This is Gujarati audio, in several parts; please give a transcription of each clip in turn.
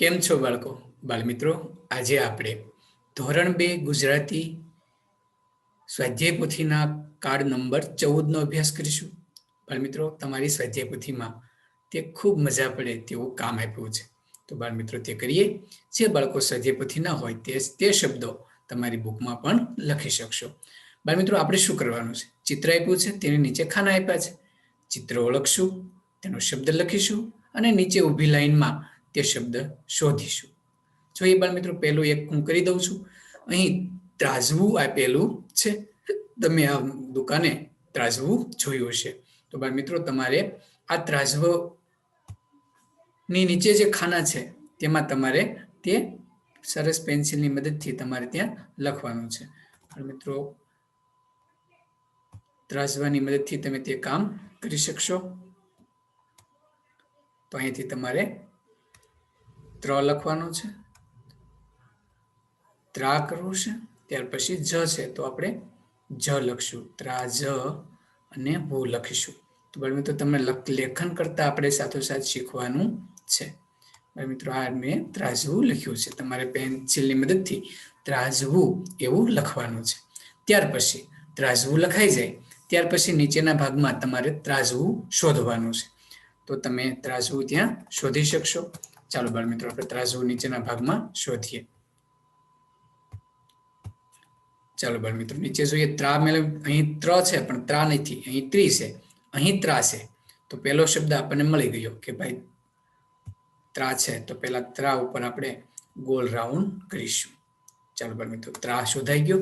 કેમ છો બાળકો? બાળમિત્રો, આજે આપણે ધોરણ બે ગુજરાતી સ્વાધ્યાય પોથીના કાર્ડ નંબર ચૌદનો અભ્યાસ કરીશું. બાળમિત્રો, તમારી સ્વાધ્યાય પોથીમાં તે ખૂબ મજા પડે તેવું કામ આપ્યું છે. તો બાળમિત્રો, તે કરીએ. જે બાળકો સ્વાધ્યાય પોથી ન હોય તે તે શબ્દો તમારી બુકમાં પણ લખી શકશો. બાળમિત્રો, આપણે શું કરવાનું છે? ચિત્ર આપ્યું છે, તેની નીચે ખાના આપ્યા છે. ચિત્ર ઓળખશું, તેનો શબ્દ લખીશું અને નીચે ઊભી લાઈનમાં તે શબ્દ શોધીશું. જો એ બાળ મિત્રો, પહેલું એક હું કરી દઉં છું. અહીં ત્રાજવું આપેલું છે. તમે આ દુકાને ત્રાજવું જોયું હશે. તો બાળ મિત્રો, તમારે આ ત્રાજવની નીચે જે ખાના છે, તેમાં તમારે તે સરસ પેન્સિલની મદદથી તમારે ત્યાં લખવાનું છે. મિત્રો ત્રાજવાની મદદથી તમે તે કામ કરી શકશો. તો અહીંથી તમારે ત્ર લખવાનું છે. ત્રા કરવું છે. ત્યાર પછી જ છે તો આપણે જ લખશું. ત્રા જ અને ભૂ લખીશું. તો બાળ મિત્રો તમને લેખન કરતા આપણે સાથોસાથ શીખવાનું છે. બાળ મિત્રો આ મેં ત્રાજવું લખ્યું છે. તમારે પેન્સિલની મદદથી ત્રાજવું એવું લખવાનું છે. ત્યાર પછી ત્રાજવું લખાઈ જાય. ત્યાર પછી નીચેના ભાગમાં તમારે ત્રાજવું શોધવાનું છે. તો તમે ત્રાજવું ત્યાં શોધી શકશો. ચાલો બાળ મિત્રો, આપણે ત્રાજવું નીચેના ભાગમાં શોધીએ. ચાલો બાળ મિત્રો, નીચે જોઈએ ત્રા મેળવ અહીં ત્ર છે, પણ ત્રા નથી, અહીં ત્રી છે, અહીં ત્રા છે. તો પહેલો શબ્દ આપણને મળી ગયો કે ભાઈ ત્રા છે, તો પહેલા ત્રા ઉપર આપણે ગોલ રાઉન્ડ કરીશું. ચાલો બાળ મિત્રો, ત્રા શોધાઈ ગયો.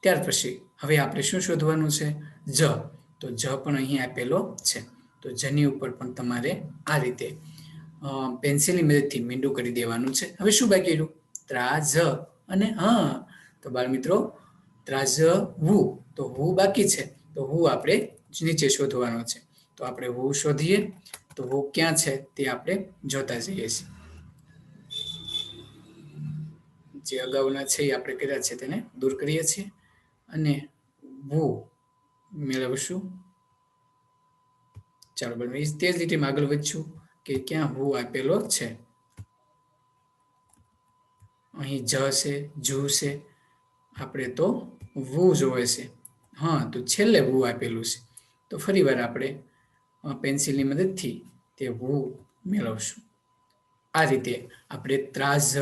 ત્યાર પછી હવે આપણે શું શોધવાનું છે? જ. તો જ પણ અહીં આપેલો છે. તો જની ઉપર પણ તમારે આ રીતે પેન્સિલની મદદથી મીંડું કરી દેવાનું છે. હવે શું બાકી રહ્યું? ત્રાજ અને હા તો બાળ મિત્રો ત્રાજ વુ. તો હુ બાકી છે. તો હુ આપણે નીચે શોધવાનો છે. તો આપણે વુ શોધીએ. તો વુ ક્યાં છે તે આપણે જોતા જઈએ છીએ. જે અગાઉના છે એ આપણે કર્યા છે તેને દૂર કરીએ છીએ. અને વુ મેળવશું. ચાલો બને તે જ રીતે આગળ વધશું કે ક્યાં હુ આપેલો છે? અહીં જ છે, જુ છે, આપણે તો વુ જોવે છે. હા, તો છેલ્લે વુ આપેલું છે. તો ફરી વાર આપણે પેન્સિલની મદદથી તે વુ મેળવશું. આ રીતે આપણે ત્રાઝ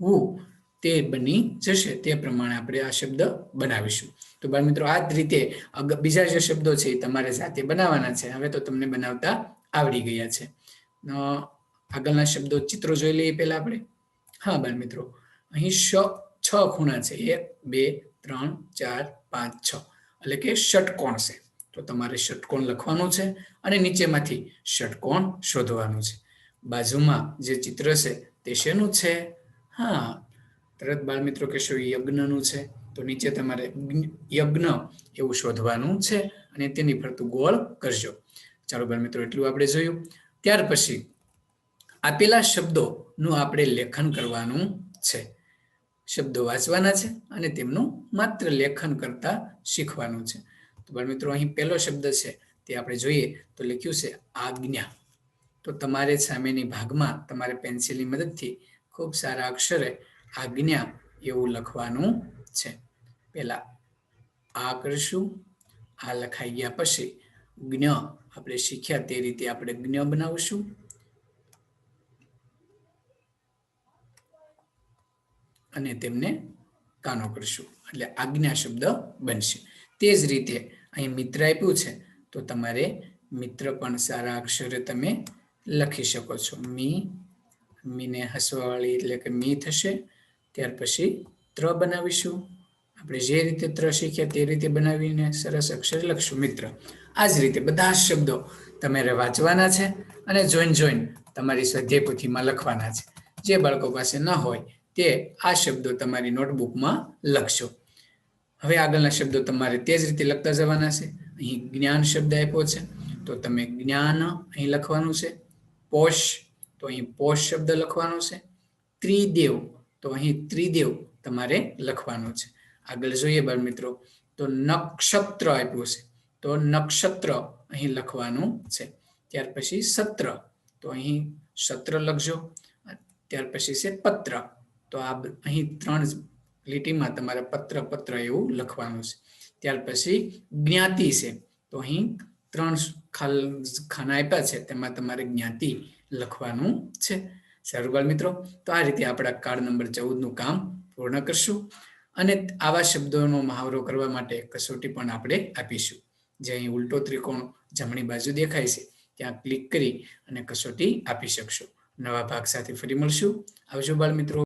વુ તે બની જશે, તે પ્રમાણે આપણે આ શબ્દ બનાવીશું. તો બાળ મિત્રો, આ જ રીતે બીજા જે શબ્દો છે એ તમારે જાતે બનાવવાના છે. હવે તો તમને બનાવતા આવડી ગયા છે. આગળના શબ્દો ચિત્રો જોઈ લઈએ પહેલા આપણે. હા, બાળ મિત્રો, અહીં શ, છ ખૂણા છે. એક, બે, ત્રણ, ચાર, પાંચ, છ. એટલે કે ષટકોણ છે. તો તમારે ષટકોણ લખવાનું છે અને નીચેમાંથી ષટકોણ શોધવાનું છે. બાજુમાં જે ચિત્ર છે તે શેનું છે? હા, તરત બાળ મિત્રો કહેશો યજ્ઞનું છે. તો નીચે તમારે યજ્ઞ એવું શોધવાનું છે અને તેની ફરતું ગોળ કરજો. ચાલો બાળ મિત્રો, એટલું આપણે જોયું. ત્યાર પછી આપેલા શબ્દોનું આપણે લેખન કરવાનું છે. શબ્દો વાંચવાના છે અને તેમનું માત્ર લેખન કરતા શીખવાનું છે. તો બાળ મિત્રો, અહીં પહેલો શબ્દ છે તે આપણે જોઈએ તો લખ્યું છે આજ્ઞા. તો તમારે સામેની ભાગમાં તમારે પેન્સિલની મદદથી ખૂબ સારા અક્ષરે આજ્ઞા એવું લખવાનું છે. પહેલા આ કરશું, આ લખાઈ ગયા પછી જ્ઞ આપણે શીખ્યા તે રીતે આપણે જ્ઞ બનાવશું. અને તેમને કાનો કરશું. એટલે આજ્ઞા શબ્દ બનશે. તે જ રીતે અહીં મિત્ર આપ્યું છે, તો તમારે મિત્ર પણ સારા અક્ષરે તમે લખી શકો છો. મી, મીને હસવાવાળી એટલે કે મી થશે. ત્યાર પછી ત્ર બનાવીશું. આપણે જે રીતે ત્ર શીખ્યા તે રીતે બનાવીને સરસ અક્ષર લખશું, મિત્ર. આ જ રીતે બધા શબ્દો તમારે વાંચવાના છે અને જોઈન જોઈન તમારી સ્વાધ્યાય પોથીમાં લખવાના છે. જે બાળકો પાસે ન હોય તે આ શબ્દો તમારી નોટબુકમાં લખશો. હવે આગળના શબ્દો તમારે તે જ રીતે લખતા જવાના છે. અહીં જ્ઞાન શબ્દ આપ્યો છે. તો તમે જ્ઞાન અહીં લખવાનું છે. પોષ, તો અહીં પોષ શબ્દ લખવાનો છે. ત્રિદેવ, તો અહીં ત્રિદેવ તમારે લખવાનો છે. આગળ જોઈએ બાળ મિત્રો. તો નક્ષત્ર આપ્યું છે. તો નક્ષત્ર અહીં લખવાનું છે. ત્યાર પછી સત્ર. તો અહીં સત્ર લખજો. ત્યાર પછી છે પત્ર. તો આ અહીં ત્રણ લીટીમાં તમારે પત્ર પત્ર એવું લખવાનું છે. ત્યાર પછી જ્ઞાતિ છે. તો અહીં ત્રણ ખાલ ખાના આપ્યા છે. તેમાં તમારે જ્ઞાતિ લખવાનું છે. સારું બાળ મિત્રો, તો આ રીતે આપણા કાર્ડ નંબર ચૌદનું કામ પૂર્ણ કરશું. અને આવા શબ્દોનો મહાવરો કરવા માટે કસોટી પણ આપણે આપીશું. જે અહીં ઉલટો ત્રિકોણ જમણી બાજુ દેખાય છે, ત્યાં ક્લિક કરી અને કસોટી આપી શકશો. નવા ભાગ સાથે ફરી મળશું. આવજો બાળ મિત્રો